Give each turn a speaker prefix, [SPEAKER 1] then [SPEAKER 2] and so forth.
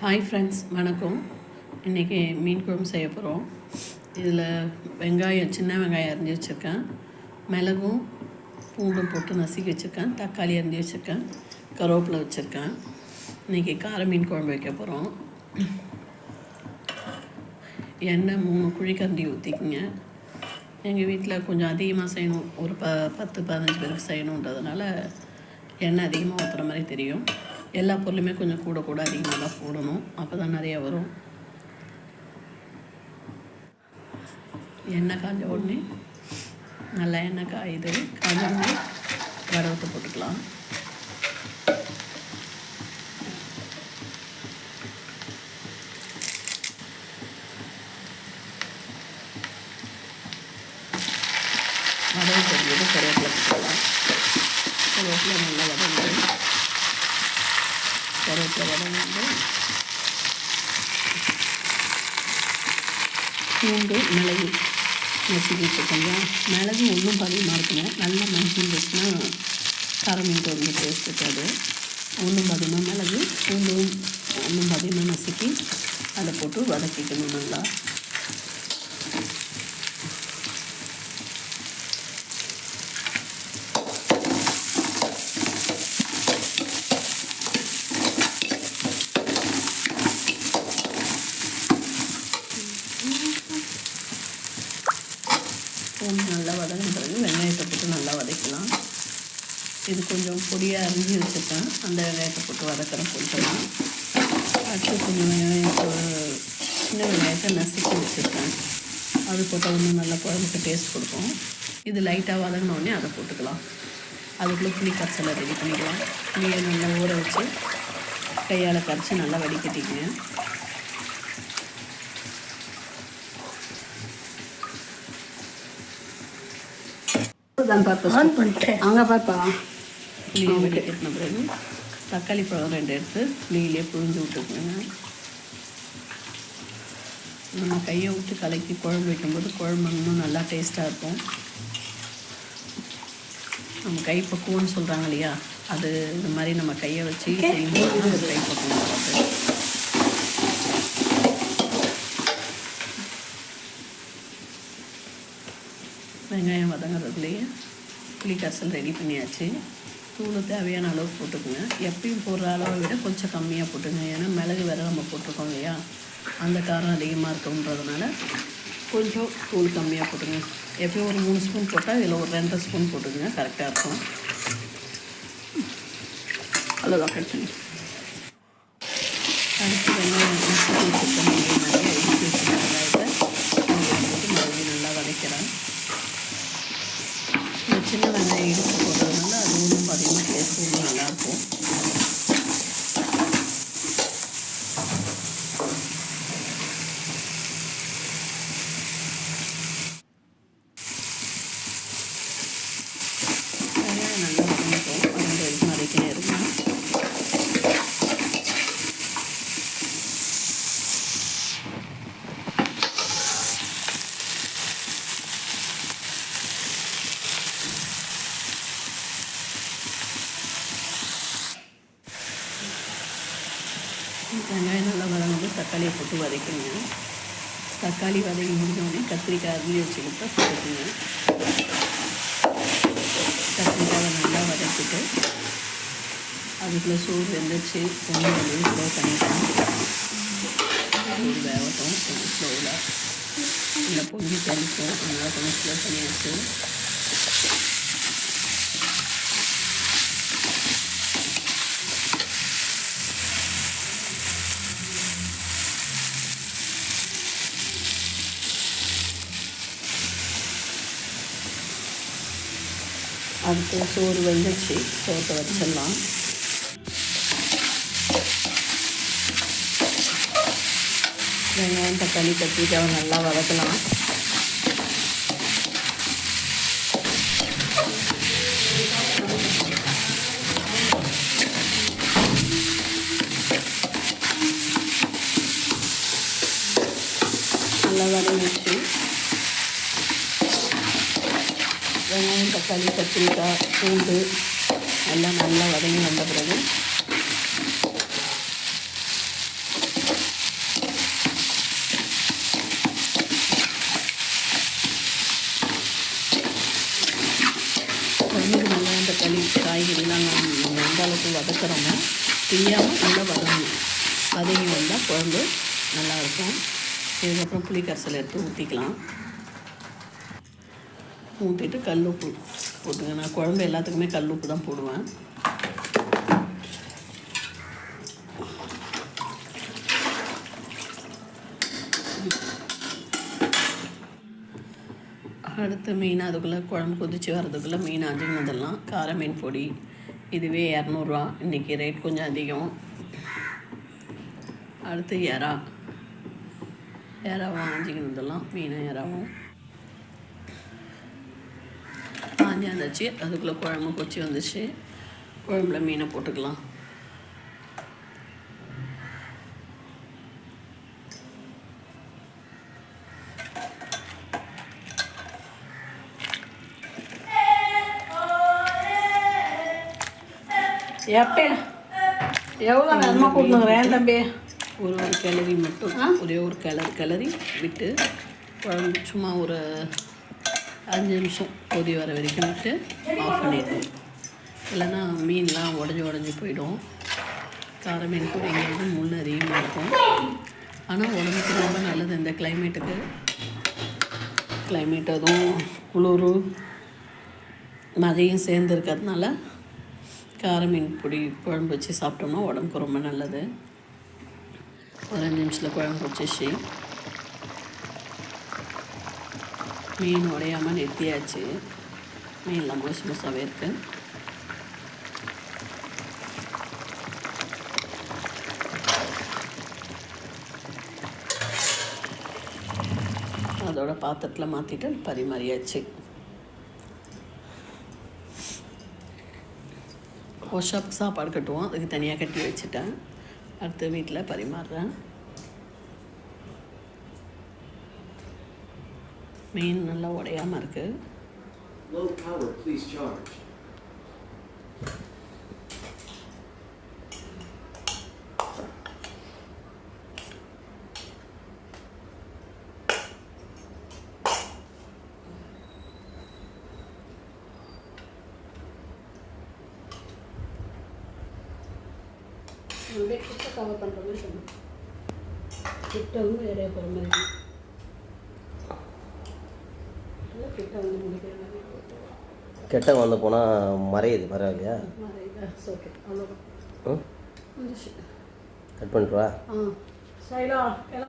[SPEAKER 1] Hi friends வணக்கம். இன்றைக்கி மீன் குழம்பு செய்ய போகிறோம் இதில் வெங்காயம் சின்ன வெங்காயம் அரிஞ்சு வச்சுருக்கேன். மிளகும் பூண்டும் போட்டு நசுக்கி வச்சுருக்கேன். தக்காளி அரிஞ்சு வச்சுருக்கேன். கருவேப்பிலை வச்சுருக்கேன். இன்றைக்கி கார மீன் குழம்பு வைக்க போகிறோம் எண்ணெய் மூணு குழிக்கரண்டி ஊற்றிக்குங்க எங்கள் வீட்டில் கொஞ்சம் அதிகமாக செய்யணும். ஒரு ப பத்து பதினஞ்சு பேருக்கு செய்யணுன்றதுனால எண்ணெய் அதிகமாக ஊற்றுற மாதிரி தெரியும். எல்லா பொருளுமே கொஞ்சம் கூட கூட அதிகமாக தான் போடணும். அப்போ தான் நிறைய வரும். எண்ணெய் காஞ்ச உடனே நல்லா எண்ணெய் காயுது காஞ்ச உடனே வரவத்தை போட்டுக்கலாம் வடவை தெரிஞ்சது கருவேப்பிலை போட்டுக்கலாம் கருவேப்பிலை நல்லா வதங்குது கருவேப்பிலை வதங்கிட்டு பூண்டு மிளகு. நசுக்கி வச்சுக்கோங்க மிளகு ஒன்றும் பதிகமாக இருக்கணும் நல்லா மஞ்சள் வச்சுன்னா காரம் மீன் குழம்பு டேஸ்ட் இருக்காது. ஒன்றும் பதிகமாக மிளகு பூண்டும் ஒன்றும் பதிகமாக நசுக்கி அதை போட்டு வதக்கிக்கணும் நல்லா பூண்டு நல்லா வதங்கின பிறகு வெங்காயத்தை போட்டு நல்லா வதக்கலாம் இது கொஞ்சம் பொடியாக அரிஞ்சு வச்சுருக்கேன். அந்த வெங்காயத்தை போட்டு வதக்கிறேன் கொஞ்சமாக அடுத்து கொஞ்சம் வெங்காயம் சின்ன வெங்காயத்தை நசுக்கி வச்சுருக்கேன். அது போட்டால் இன்னும் நல்லா குழம்புக்கு டேஸ்ட் கொடுக்கும். இது லைட்டாக வதங்கின உடனே அதை போட்டுக்கலாம். அதுக்குள்ளே புளி கரைசலை ரெடி பண்ணிக்கலாம். புளியை நல்லா ஊற வச்சு கையால் கரைச்சி நல்லா
[SPEAKER 2] பண்ணிட்டேன். அங்கே பாப்பா.
[SPEAKER 1] புளியை வடிகட்டின பிறகு தக்காளி பழம் ரெண்டு எடுத்து புளியிலே புழிஞ்சு விட்டுக்கோங்க நம்ம கையை விட்டு கலக்கி குழம்பு வைக்கும்போது குழம்பு இன்னும் நல்லா டேஸ்ட்டாக இருக்கும் நம்ம கை பக்குவம்னு சொல்கிறாங்க இல்லையா? அது இந்த மாதிரி நம்ம கையை வச்சு செய்யும்போது கை பக்குவம் வராது வெங்காயம் வதங்குறதுலேயே புளி கரைசல் ரெடி பண்ணியாச்சு தூள் தேவையான அளவு போட்டுக்கோங்க. எப்பயும் போடுற அளவை விட கொஞ்சம் கம்மியாக போட்டுங்க. ஏன்னா மிளகு வேறு நம்ம போட்டிருக்கோம் இல்லையா? அந்த காரம் அதிகமாக இருக்குன்றதுனால கொஞ்சம் தூள் கம்மியாக போட்டுங்க. எப்பயும் ஒரு மூணு ஸ்பூன் போட்டால் இதில் ஒரு ரெண்டரை ஸ்பூன் போட்டுக்கங்க. கரெக்டாக இருக்கும்.
[SPEAKER 2] அவ்வளோதான் கட் பண்ணி
[SPEAKER 1] அடுத்து வெங்காயம் நசுக்கி வச்சுருக்கோம் நிறைய எடுத்து வச்சுருக்க வெங்காயத்தை அதில் போட்டு மறுபடியும் நல்லா வதக்கிறேன் இந்த சின்ன வெங்காயம் இடித்து போடுறதுனால அது ஒன்றும் அதிகமாக டேஸ்ட் ஒன்றும் நல்லாயிருக்கும் வெங்காயம் நல்லா வதங்கிட்டோம் வதங்க வரைக்கும் வதக்கினே இருக்கணும் வெங்காயம் நல்லா வதங்கும்போது தக்காளியை போட்டு வதக்கிடுங்க தக்காளி வதக்கி முடிஞ்சோடனே கத்திரிக்காய் அரிஞ்சு வச்சுக்கிட்டு போட்டுக்குங்க கத்திரிக்காயை நல்லா வதக்கிட்டு அதுக்குள்ளே சோறு வெந்துச்சு பொண்ணு வந்து ஸ்லோ பண்ணிக்கலாம் சோறு வேகட்டும். கொஞ்சம் ஸ்லோவில் இல்லை பொங்கி தெளிக்கும் அதனால் கொஞ்சம் ஸ்லோ பண்ணியாச்சு. அடுத்து சோறு வெந்துச்சு சோத்தை வச்சிடலாம் வெங்காயம் தக்காளி கத்திரிக்காய் நல்லா வதக்கலாம் நல்லா வதங்கிச்சு வெங்காயம் தக்காளி கத்திரிக்காய் பூண்டு எல்லாம் நல்லா வதங்கி வந்த பிறகு குழம்புக்கு நல்லா தக்காளி களி காய்கறிலாம் நம்ம எந்த அளவுக்கு வதக்கிறோமோ தீயாமல் நல்லா வதங்கணும். வதங்கி வந்தால் குழம்பு நல்லாயிருக்கும் இதுக்கப்புறம் புளி கரைசல் எடுத்து ஊற்றிக்கலாம் ஊற்றிட்டு கல் உப்பு போட்டுங்க. நான் குழம்பு எல்லாத்துக்குமே கல் உப்பு தான் போடுவேன். அடுத்து மீன் அதுக்குள்ளே குழம்பு கொதிச்சு வர்றதுக்குள்ளே மீன் அஞ்சுனதெல்லாம் கார மீன் பொடி இதுவே இரநூறுவா. இன்றைக்கி ரேட் கொஞ்சம் அதிகம். அடுத்து எறா. எறாவும் ஆஞ்சிக்கினதெல்லாம் மீனும் எறாவும். ஆஞ்சி வந்துச்சு. அதுக்குள்ளே குழம்பு கொச்சி வந்துச்சு. குழம்புல மீனை போட்டுக்கலாம்.
[SPEAKER 2] எப்பேடா எவ்வளோ நேரமாக கூட்டினுக்குறேன் தம்பி?
[SPEAKER 1] ஒரு ஒரு கிளறி மட்டும். ஒரே ஒரு கிளறு கிளறி விட்டு குழம்பு சும்மா ஒரு அஞ்சு நிமிஷம் கொதி வர வரைக்கும் விட்டு ஆஃப் பண்ணிடுவோம் இல்லைன்னா மீன்லாம் உடஞ்சி உடஞ்சி போயிடும். கார மீன் பொரிங்கிறது முள் அதிகமாக இருக்கும். ஆனால் உடம்புக்கு ரொம்ப நல்லது இந்த கிளைமேட்டுக்கு கிளைமேட் அதுவும் குளிர் மழையும் சேர்ந்து இருக்கிறதுனால கார மீன் பொடி குழம்பு வச்சு சாப்பிட்டோம்னா உடம்புக்கு ரொம்ப நல்லது. ஒரு அஞ்சு நிமிஷத்தில் குழம்பு வச்சிச்சு மீன் உடையாமல் நிறுத்தியாச்சு மீன்லாம் முழுசு முழுசாகவே இருக்கு. அதோட பாத்திரத்தில் மாற்றிட்டு பரிமாறியாச்சு. ஒர்க்ஷாப்புக்கு சாப்பாடு கட்டுவோம். அதுக்கு தனியாக கட்டி வச்சுட்டேன். அடுத்து வீட்டில் பரிமாறுறேன். மீன் நல்லா உடையாமல் இருக்குது
[SPEAKER 3] Low power, please charge.
[SPEAKER 2] அப்படியே கிட்ட கவர் பண்ணுற மாதிரி பண்ணணும் கிட்ட வந்து வேறையாக போகிற மாதிரி. கிட்ட வந்து
[SPEAKER 4] போனால் மறையுது பரவாயில்லையா? கட்
[SPEAKER 2] சைலா